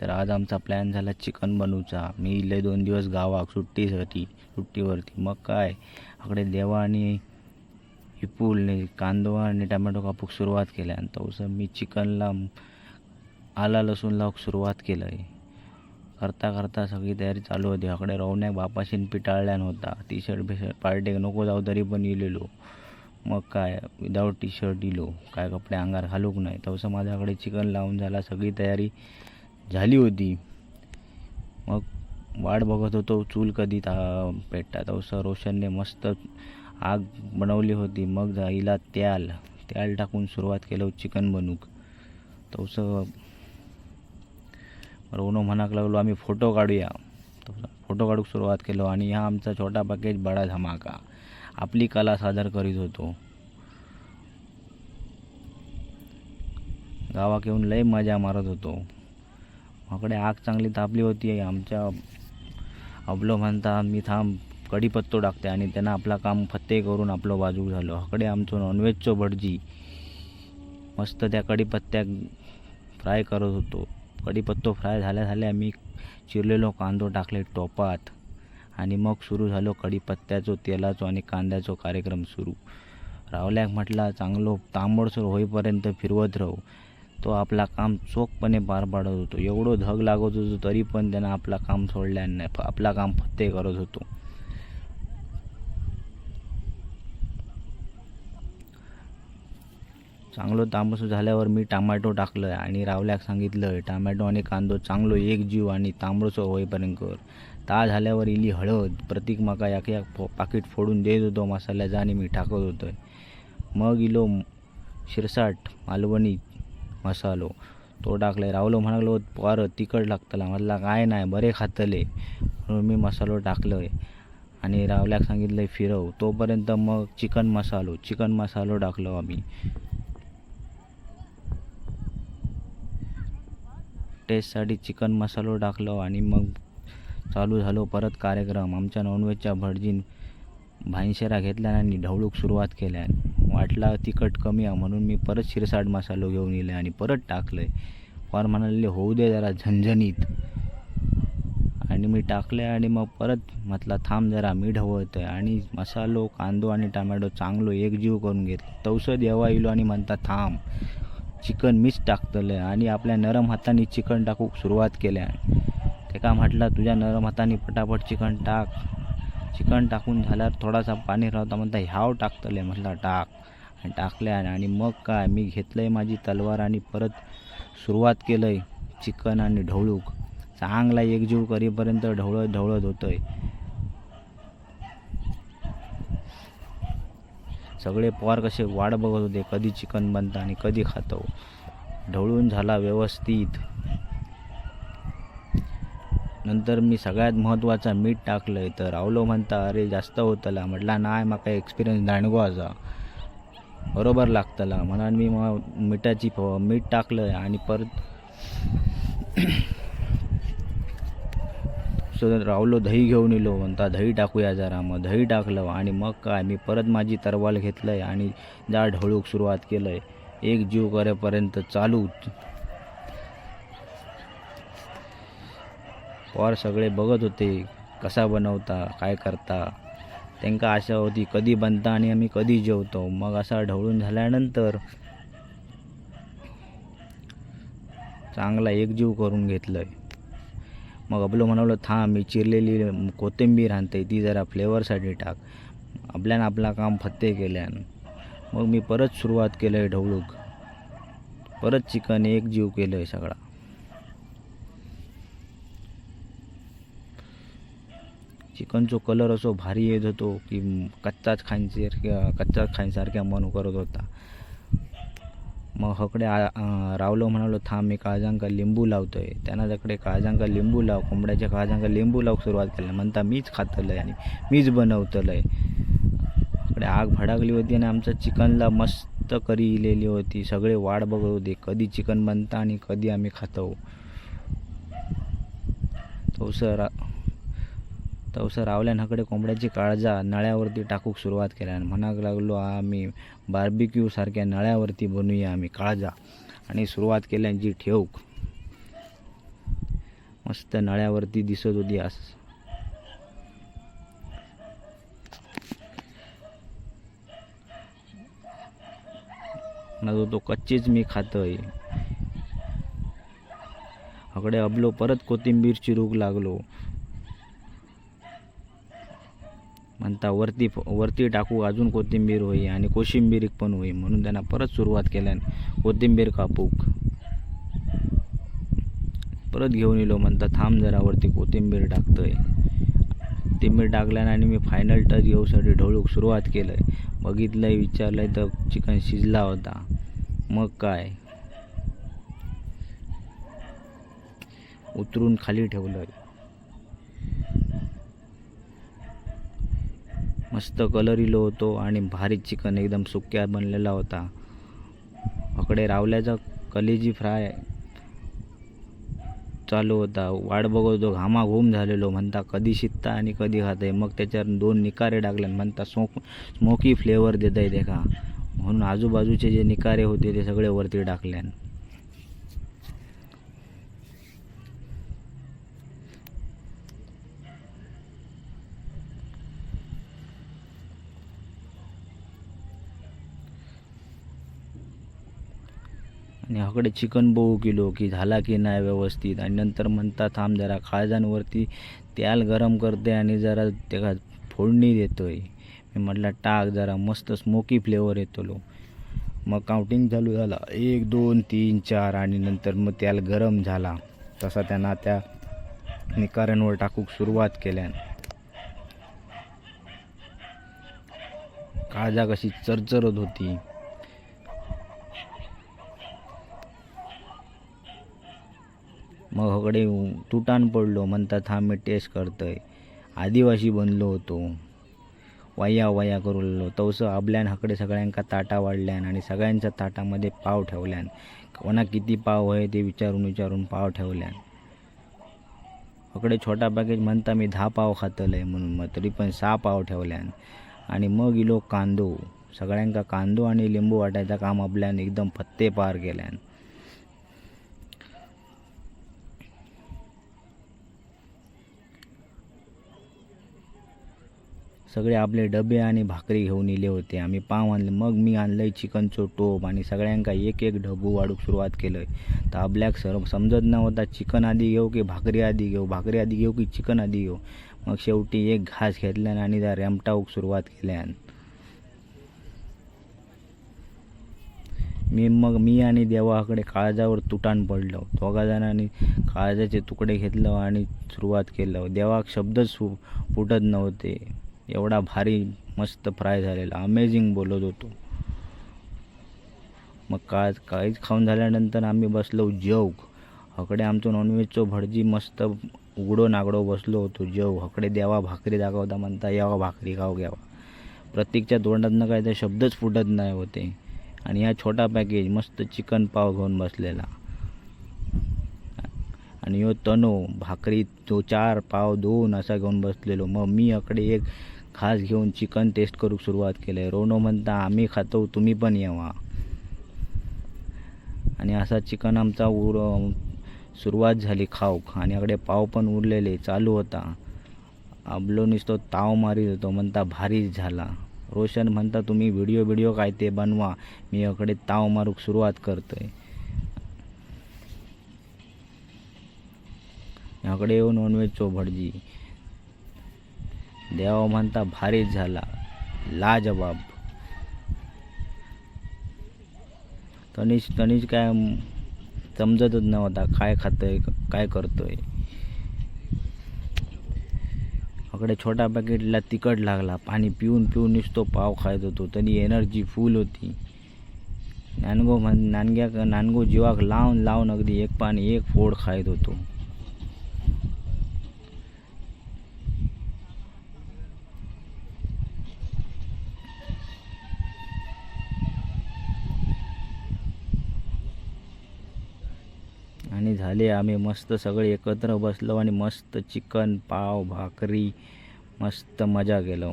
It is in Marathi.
तर आज आमचा प्लॅन झाला चिकन बनवूचा. मी इले दोन दिवस गावाक सुट्टीसाठी सुट्टीवरती. मग काय? आकडे देवा आणि हिपूलने कांदो आणि टमॅटो कापूक सुरुवात केल्या आणि तसं मी चिकनला आला लसूण लावूक सुरुवात केलं आहे करता करता सगळी तयारी चालू होती. आकडे रवण्याक बापाशीन पिटाळल्यान होता. टी शर्ट बिशर्ट पार्टेक नको जाऊ तरी पण इलेलो. मग काय? विदाऊट टी शर्ट इलो. काय कपडे अंगार घालूक नाही. तसं माझ्याकडे चिकन लावून झाला. सगळी तयारी झाली होती. मग वाट बघत होतो चूल कधी ता पेटता तसं रोशनने मस्त आग बनवली होती. मग जाईला त्याल. त्याल टाकून सुरुवात केलं चिकन बनूक. तसं रोनो म्हणाक लागलो आम्ही फोटो काढूया. फोटो काढूक सुरुवात केलो आणि हा आमचा छोटा पॅकेज बडा धमाका. आपली कला सादर करीत होतो. गावाक येऊन लय मजा मारत होतो. माकडे आग चांगली तापली होती. आमच्या अबलो म्हणता मी थांब कढीपत्तो टाकते आणि त्यांना आपला काम फत्ते करून आपलं बाजू झालो हकडे आमचो नॉनव्हेजचो भटजी मस्त त्या कढीपत्त्याक फ्राय करत होतो. कढीपत्तो फ्राय झाल्या झाल्या मी चिरलेलो कांदो टाकले टोपात आणि मग सुरू झालो कढीपत्त्याचो तेलाचो आणि कांद्याचो कार्यक्रम सुरू. रावल्याक म्हटला चांगलो तांबडसर होईपर्यंत फिरवत राहू. तो आपला काम चोखपणे पार पाडत होतो. एवढं धग लागत होतो तरी पण त्यानं आपला काम सोडल्या नाही फ- आपला काम फत्ते करत होतो. चांगलं तांबूस झाल्यावर मी टमाटो टाकलं आणि रावल्याक सांगितलं टामॅटो आणि कांदो चांगलो एक जीव आणि तांबडसो होईपर्यंत कर ता झाल्यावर इली हळद प्रतीक माका याक याक फो- पाकिट फोडून देत होतो मसाल्याचा आणि मी टाकत होतो. मग इलो शिरसाट मालवणी मसालो. तो टाकले रावलो म्हणालो पोर तिखट लागतला म्हटला काय नाही बरे खातले. म्हणून मी मसालो टाकलं आणि रावल्याक सांगितलं फिरव. तोपर्यंत मग चिकन मसालो चिकन मसालो टाकलो आम्ही. टेस्टसाठी चिकन मसालो टाकलो आणि मग चालू झालो परत कार्यक्रम. आमच्या नॉनव्हेजच्या भटजीन भाईशेरा घेतल्या आणि ढवळूक सुरुवात केल्या वाटला तिखट कमी आहे म्हणून मी परत शिरसाट मसालो घेऊन येईल आणि परत टाकलंय. फार म्हणाले होऊ दे जरा झणझणीत. आणि मी टाकले आणि मग परत म्हटलं थांब जरा मी ढवळतोय. आणि मसालो कांदो आणि टमॅटो चांगलो एकजीव करून घेतलं. तवसं देवा इलो आणि म्हणता थांब चिकन मीच टाकतलं आणि आपल्या नरम हाताने चिकन टाकूक सुरुवात केल्या तेका म्हटलं तुझ्या नरम हाताने पटापट चिकन टाक. चिकन टाकून झाल्यावर थोडासा पाणी राहता म्हणता ह्याव टाकतले म्हटलं टाक. टाकल्या आणि मग काय? मी घेतलं आहे माझी तलवार आणि परत सुरुवात केलं आहे चिकन आणि ढवळूक चांगला एकजीव करीपर्यंत ढवळत ढवळत होतं आहे सगळे पोर कसे वाट बघत होते कधी चिकन बनतं आणि कधी खातो. ढवळून झाला व्यवस्थित. नंतर मी सगळ्यात महत्त्वाचा मीठ टाकलं आहे तर रावलो म्हणता अरे जास्त होतला. म्हटला नाही माका एक्सपिरियन्स दांडगो असा बरोबर लागतला म्हणून मी मग मिठाची फ- मीठ टाकलं आणि परत रावलो दही घेऊन येलो. म्हणता दही टाकूया जरा. मग दही टाकलं आणि मग काय मी परत माझी तरवाल घेतलंय आणि जा ढवळूक सुरुवात केलंय. एक जीव करेपर्यंत चालू. पार सगळे बघत होते कसा बनवता? काय करता? त्यांका आशा होती कधी बनता आणि आम्ही कधी जेवतो. मग असा ढवळून झाल्यानंतर चांगला एकजीव करून घेतलंय. मग आपलं म्हणालो थांब मी चिरलेली कोथिंबीर आणते ती जरा फ्लेवरसाठी टाक. आपल्यानं आपला काम फत्ते केल्यान. मग मी परत सुरुवात केलं आहे ढवळूक. परत चिकन एक जीव केलं आहे सगळा. चिकनचो कलर असो भारी येत होतो की कच्चाच खायसारख्या कच्चाच खायसारख्या मन करत होता. मग हकडे रावलो म्हणालो थांब मी काळजांका लिंबू लावतोय. त्यांना त्याकडे काळजांका लिंबू लाव कोंबड्याच्या काळजांका लिंबू लावूक सुरुवात केली. म्हणता मीच खातलंय आणि मीच बनवतलंय. इकडे आग भडाकली होती आणि आमचं चिकनला मस्त करी इलेली होती. सगळे वाट बघत होते कधी चिकन बनता आणि कधी आम्ही खातो. तो सर तवसं रावल्यानकडे कोंबड्याची काळजा नळ्यावरती टाकूक सुरुवात केल्या आणि म्हणाक लागलो आम्ही बार्बिक्यू सारख्या नळ्यावरती बनवूया आम्ही काळजा. आणि सुरुवात केल्यांची ठेवूक. मस्त नळ्यावरती दिसत होती आस. तो तो कच्चीच मी खातोय. हकडे अबलो परत कोथिंबीर चिरूक लागलो. म्हणता वरती वरती टाकू अजून कोथिंबीर होई आणि कोशिंबीर पण होई म्हणून त्यांना परत सुरुवात केल्यान कोथिंबीर कापूक. परत घेऊन येलो म्हणता थांब जरा वरती कोथिंबीर टाकतोय. कोथिंबीर टाकल्यानं आणि मी फायनल टच घेऊसाठी ढवळूक सुरुवात केलंय. बघितलंय विचारलंय तर चिकन शिजला होता. मग काय? उतरून खाली ठेवलंय. मस्त कलर इलो होतो आणि भारी चिकन एकदम सुक्या बनलेला होता. अकडे रावल्याचा कलेजी फ्राय चालू होता. वाट बघत होतो घामाघूम झालेलो. म्हणता कधी शिकता आणि कधी खाते मग त्याच्यावर दोन निकारे टाकले म्हणता स्मोक स्मोकी फ्लेवर देत आहे देखा का म्हणून आजूबाजूचे जे निकारे होते ते सगळे वरती टाकल्यान ह्याकडे चिकन बघू किलो की झाला की नाही व्यवस्थित. आणि नंतर म्हणता थांब जरा काळजांवरती तेल गरम करते आणि जरा त्याला फोडणी देतोय. मी म्हटलं टाक जरा मस्त स्मोकी फ्लेवर येतलो मग काउंटिंग चालू झाला. एक दोन तीन चार आणि नंतर मग तेल गरम झाला. तसा त्यांना त्या निकाऱ्यांवर टाकूक सुरुवात केल्यान. काळजा कशी चरचरत होती. मग हकडे तुटान पडलो म्हणता हा मी टेस्ट करतोय. आदिवासी बनलो होतो. वया वया करू लागलो तवसं आपल्यान हकडे सगळ्यांका ताटा वाढल्यान आणि सगळ्यांच्या ताटामध्ये पाव ठेवल्यान. कोणा किती पाव आहे ते विचारून विचारून पाव ठेवल्यान. हकडे छोटा पॅकेज म्हणता मी दहा पाव खातलंय म्हणून. मग तरी पण सहा पाव ठेवल्यान. आणि मग इलो कांदो. सगळ्यांका कांदो आणि लिंबू वाटायचं काम आपल्यान एकदम फत्ते पार केल्यान. सगळे आपले डबे आणि भाकरी घेऊन इले होते. आम्ही पाव आणले मग मी आणलंय चिकनचो टोप आणि सगळ्यांका एक एक ढबू वाढूक सुरुवात केलंय. तर आपल्याक सर समजत नव्हता चिकन आधी घेऊ की भाकरी आधी घेऊ भाकरी आधी घेऊ की चिकन आधी घेऊ. मग शेवटी एक घास घेतल्यान आणि त्या रेमटावूक सुरुवात केल्यान. मी मग मी आणि देवाकडे काळजावर तुटान पडलो. दोघा जणांनी काळजाचे तुकडे घेतलं आणि सुरुवात केलं. देवाक शब्दच फुटत नव्हते. एवढा भारी मस्त फ्राय झालेला. अमेझिंग बोलत होतो. मग का काहीच खाऊन झाल्यानंतर आम्ही बसलो जेवक हकडे आमचं नॉनव्हेजचं भटजी मस्त उघडो नागडो बसलो होतो जेव. हकडे देवा भाकरी दाखवता म्हणता यावा भाकरी खाऊ घ्यावा. प्रत्येकच्या तोंडातनं काय तर शब्दच फुटत नाही होते. आणि हा छोटा पॅकेज मस्त चिकन पाव घेऊन बसलेला. आणि यो तनो भाकरी तो चार पाव दोन असा घेऊन बसलेलो. मग मी अकडे एक खास घेऊन चिकन टेस्ट करूक सुरुवात केली. रोनो म्हणता आम्ही खातो तुम्ही पण येवा. आणि असा चिकन आमचा उर सुरुवात झाली खाऊक आणि अकडे पाव पण उरलेले चालू होता. आबलो नुसतो ताव मारीत होतो म्हणता भारीच झाला. रोशन म्हणता तुम्ही व्हिडिओ व्हिडिओ काय ते बनवा. मी याकडे ताव मारूक सुरुवात करतोय. याकडे येऊ नॉनव्हेजचो भटजी देवा म्हणता भारीच झाला. लाजबाब. तनिष तनिष काय समजतच नव्हता काय खातोय काय करतोय. अकडे छोटा पॅकेटला तिखट लागला. पाणी पिऊन पिऊन नुसतो पाव खायत होतो. तरी एनर्जी फुल होती. नानगो म्हण नानग्या नानगो जीवाक लावून लावून अगदी एक पाणी एक फोड खायत होतो आणि झाले. आम्ही मस्त सगळे एकत्र बसलो आणि मस्त चिकन पाव भाकरी मस्त मजा केलो.